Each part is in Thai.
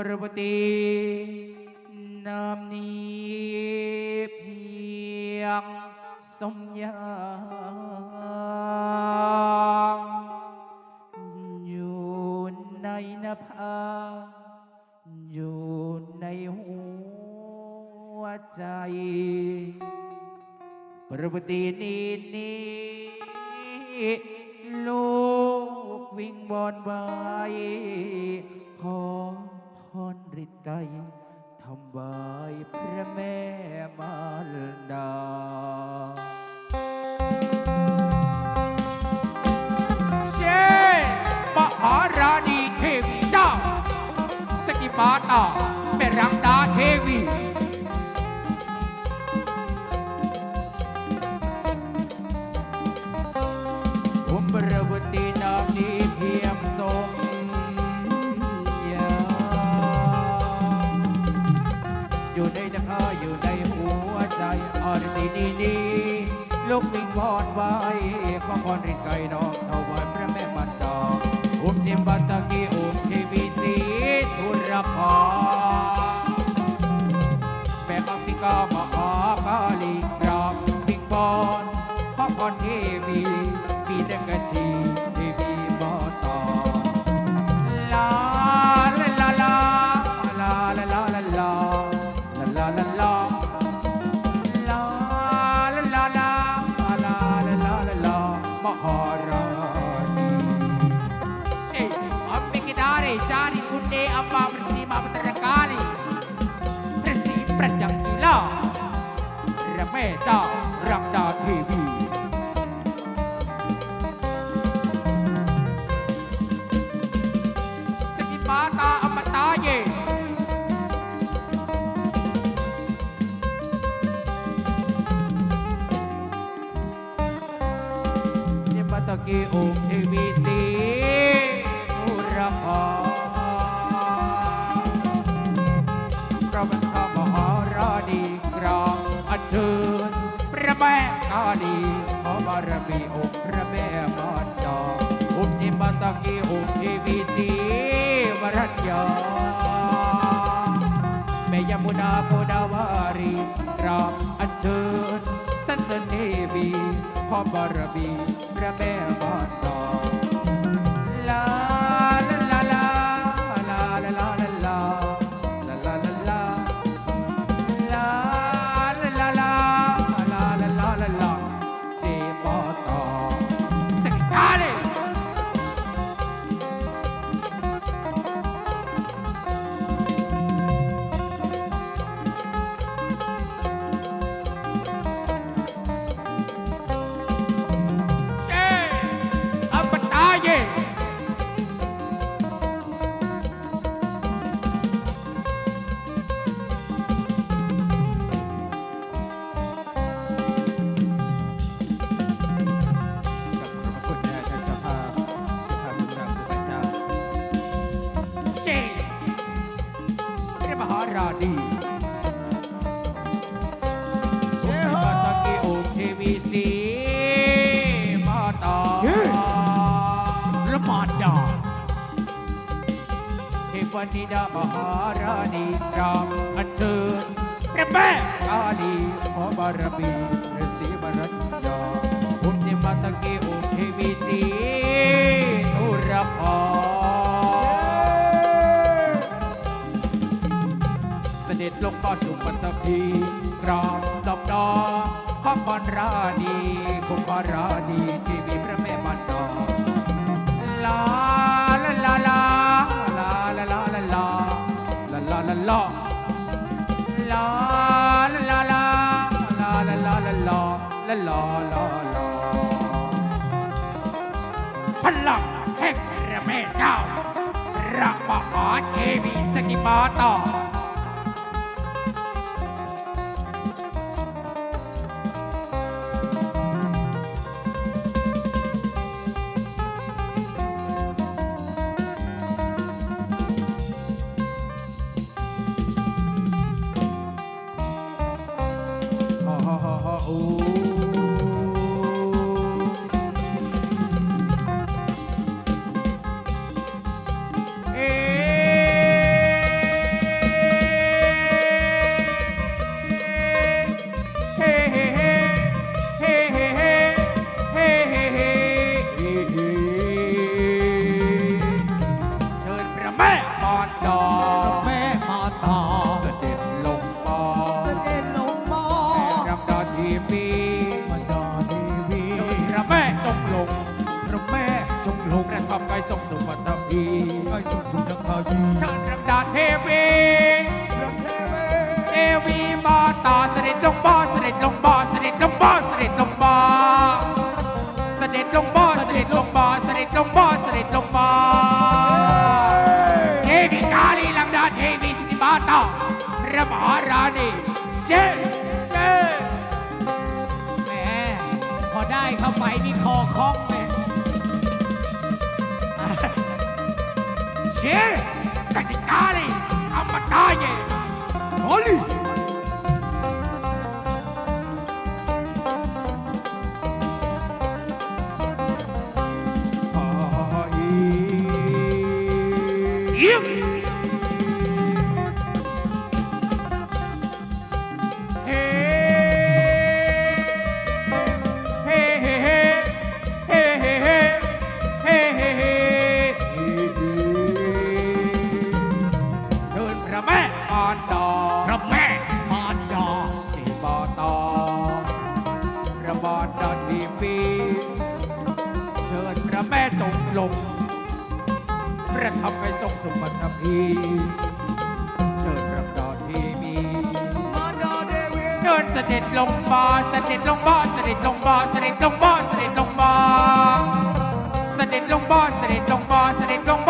प्रवते नाम्नि भियं संज्ञा อยู่ในนภาอยู่ในหัวใจประวตินี้นี้ลูกวิ่งบอนใบคขอ พรฤทัยทำบายพระแม่มารดาเชมหาราณีเทวีเจ้า สกิมาตาแม่รังดาเทวีอุมบรวตี ดีดีดีลูกมิงพรไว้ขอพรริดไก่น้องถวันพระแม่บันดาอุมจิมบันตะกี้อุมทีวีสีทุรพาแม่อัมพิกามหากาลีกราบมิงพรขอพรเทวีปีเด็กกะจี พระแม่มารดาองค์เจมตะกีองค์เทวีสีวรัญญาแม่ยมุนาโพดาวารีกราบอัญเชิญสันเสนวีขอบารมีพระแม่มารดาล นิดามหาราณีราบอัญเชิญพระแม่กาลีขอบารมีพระศรีบรัญญาภูมิเจมาตะกิโอเทวีสีนุรพาเสด็จลงมาสู่ปัตตภีกราบดอกดอข้อมรราณีคุณพรราณีที่มีพระแม่มันดาลา ลาลาพลังแห่งพระแม่เจ้าพระมหาเทวีสกิมาตาฮ่า ลงบ่อเสด็จลงบ่อเสด็จลงบ่อเสด็จลงบ่อเสด็จลงบ่อเสด็จลงบ่อเทวีกาลีลังดาเทวีสิริมาตาพระมหาราณีเจเจแหมพอได้เข้าไปนี่คอคล้องเลยเชกติกาลีอมตะเยโอลี เดินเสด็จลงบ่อเสด็จลงบ่อเสด็จลงบ่อเสด็จลงบ่อเสด็จลงบ่อเสด็จลงบ่อเสด็จลงมาเสด็จลงบ่อ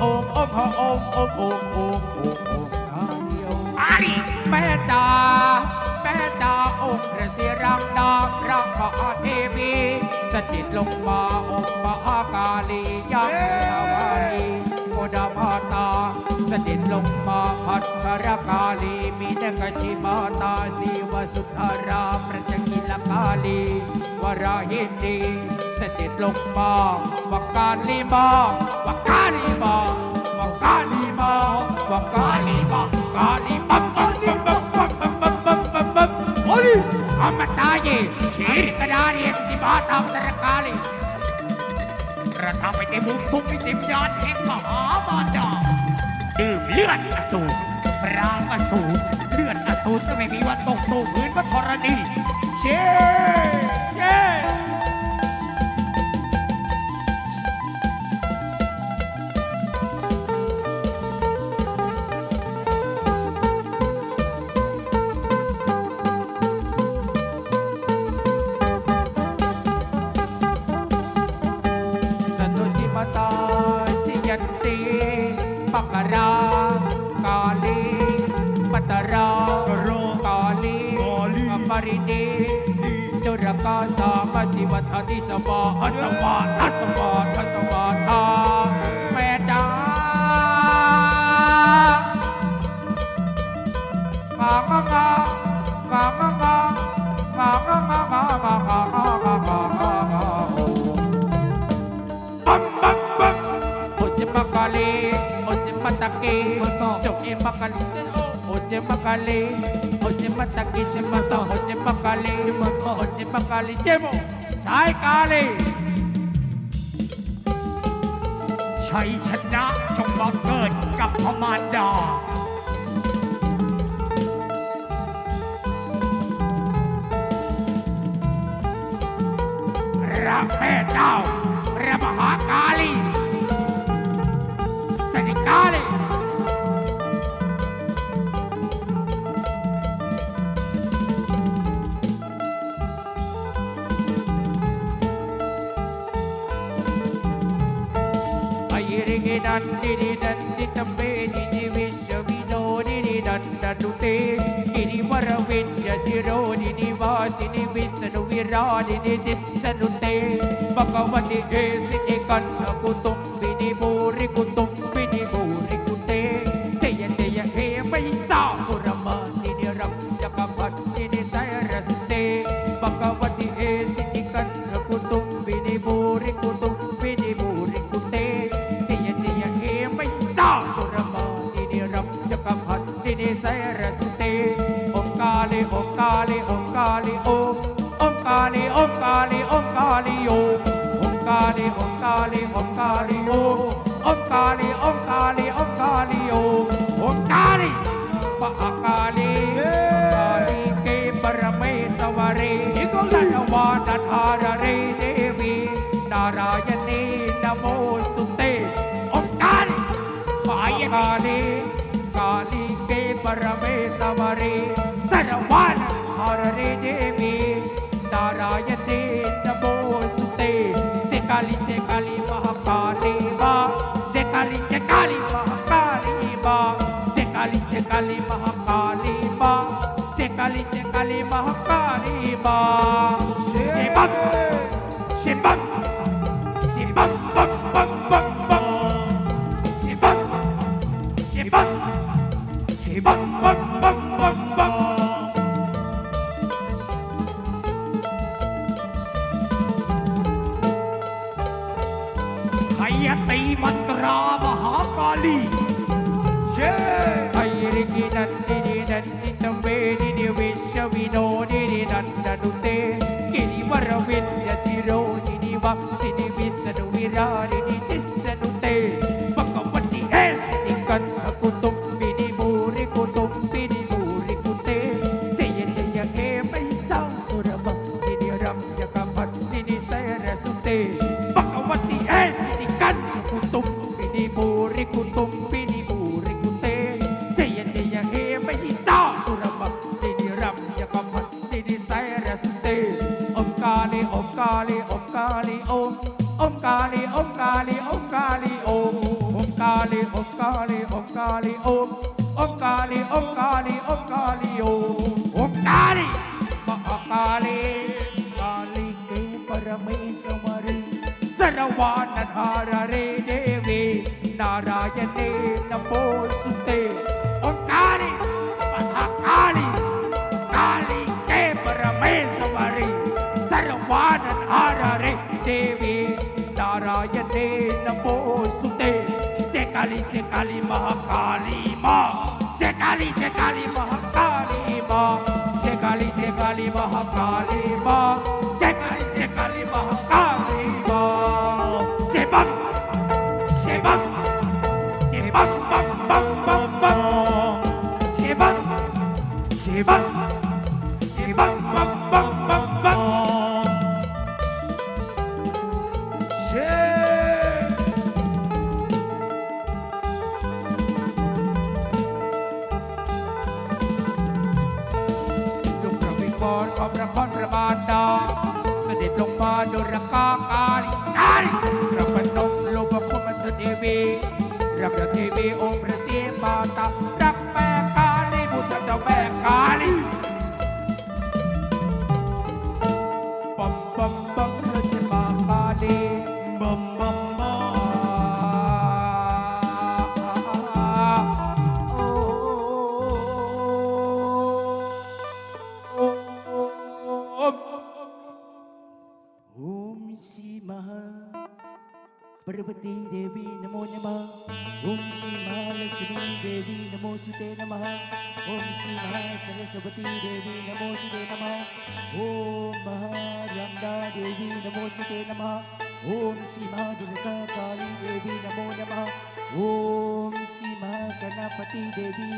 โอมโอมโอมโอมโอมโอมโอมโอมกาลีโอกาลีแม่จ๋าแม่จ๋าองค์พระศิรังดาพระมหาเทวี สถิตลงมาองค์มหากาลียังนาวาลีโอดามาตาสถิตลงมาพัทรกาลี มีแต่กชิมาตาสีวสุธาราประจักิลกาลีวราหินดีสถิตลงมาวกาลีมาวกาลีมาวกาลีมาวกาลีมากาลีบัมบัมบัมบัมบัมบัมบัมบัมบัมโอลีอมตะเยชีกดาเรียสติมาตามตระกาลีป ระทับไปในมุมทุกวิติมยานแห่งมหามารดาดื่มเลือดอสูรปรางอสูรเลือดอสูรจะไม่มีวันตกสู่พื้นพระธรณีเชเช มาสิวัตนิสวอสวออัสวออัสวอทาแม่จ้าปากงาปากงาปากงาปากงาปากงาปากงาปากงาปัมปัมปัมโอจิมัากาลีโาจิมาตาะกีาบาอ็มมัากาลีโาจิมักกะลี હોજેમા તકી જેમા તો હોજેમા કાલી જેમા તો હોજેમા કાલી જેમો છાય કાલી ชัยชนะจงบังเกิดกับพมารดาพระแม่เจ้า ดันดิดิดันดิตัมเปดิดิวิชวิโนดิดิดันดัตุเตดิดิวรวินยาจิโรดิดิวาสินิวิสนุวิราดิดิจิสนุเตปะกวันดิเอสินิกันกุตุมบิดิบูริกุตุม Kali Om Kali Om Kali Om Om Kali Om Kali Om Kali Om Om Kali Om Kali Om Kali Om Om Kali Om Kali Om Kali Om Om Kali Paakali Kali ke Parameswari Nanawada Dharare Devi Narayani Namostutte Om Kali Paakali Kali ke Parameswari Sarawan Harari Devi Daraya Dindabo Sute Chekali Chekali Mahakali Ba Chekali Chekali Mahakali Ba Chekali Chekali Mahakali Ba Chekali Chekali Mahakali Ba Shibat Shibat Girari ಕಾಲಿ ಓಂ ಕಾಲಿ ಓಂ ಕಾಲಿ ಓಂ ಕಾಲಿ ಕಾಲಿ ಕಾಲಿಗೆ ಪರಮೇಶ್ವರಿ ಸರ್ವಾನಧಾರೇ ದೇವಿ ನಾರಾಯಣೇ ನಮೋಸುತೆ ಓಂ ಕಾಲಿ ಕಾಲಿ ಕಾಲಿಗೆ ಪರಮೇಶ್ವರಿ ಸರ್ವಾನಧಾರೇ ದೇವಿ ನಾರಾಯಣೇ ನಮೋಸುತೆ ಜಯ ಕಾಲಿ ಜಯ ಕಾಲಿ ಮಹಾಕಾಲಿ ಮಾ কালী যে কালী মহাকালী মা যে কালী যে কালী মহাকালী মা যে কালী যে কালী মহাকালী মা যে বাম সে বাম সে বাম বাম বাম বাম বাম সে বাম সে বাম rakakali Kali Rapanong lubang ko man sa TV Rak na TV o presibata Rak me kali Musa daw me kali ॐ श्री महा श्रीदेवी नमो सिते नमः ॐ सिंह सरस्वती नमो नमः ॐ महा गङ्गादेवी नमो सिते नमः ॐ सिंहाकाली देवी नमो नमः ॐ सिंहा गणपतिदेवी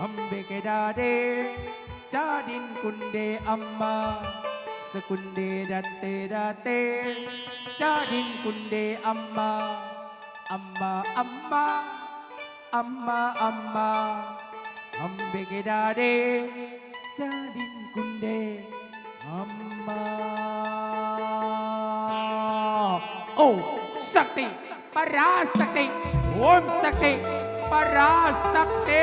ಅಂಬೆಗೆ ಡಾಡೆ ಚಾಡಿನ್ ಕುಂಡೆ ಅಮ್ಮ ಸುಕುಂಡೆ ರತ್ತೆ ರತೆ ಚಾಡಿನ್ ಕುಂಡೆ ಅಮ್ಮ ಅಮ್ಮ ಅಮ್ಮ ಅಮ್ಮ ಅಮ್ಮ ಅಂಬೆಗೆ ಡಾಡೆ ಚಾಡಿನ್ ಕುಂಡೆ ಅಮ್ಮ ಓ ಶಕ್ತಿ ಪರಾಸಕ್ತಿ ಓಂ ಶಕ್ತಿ पर सकते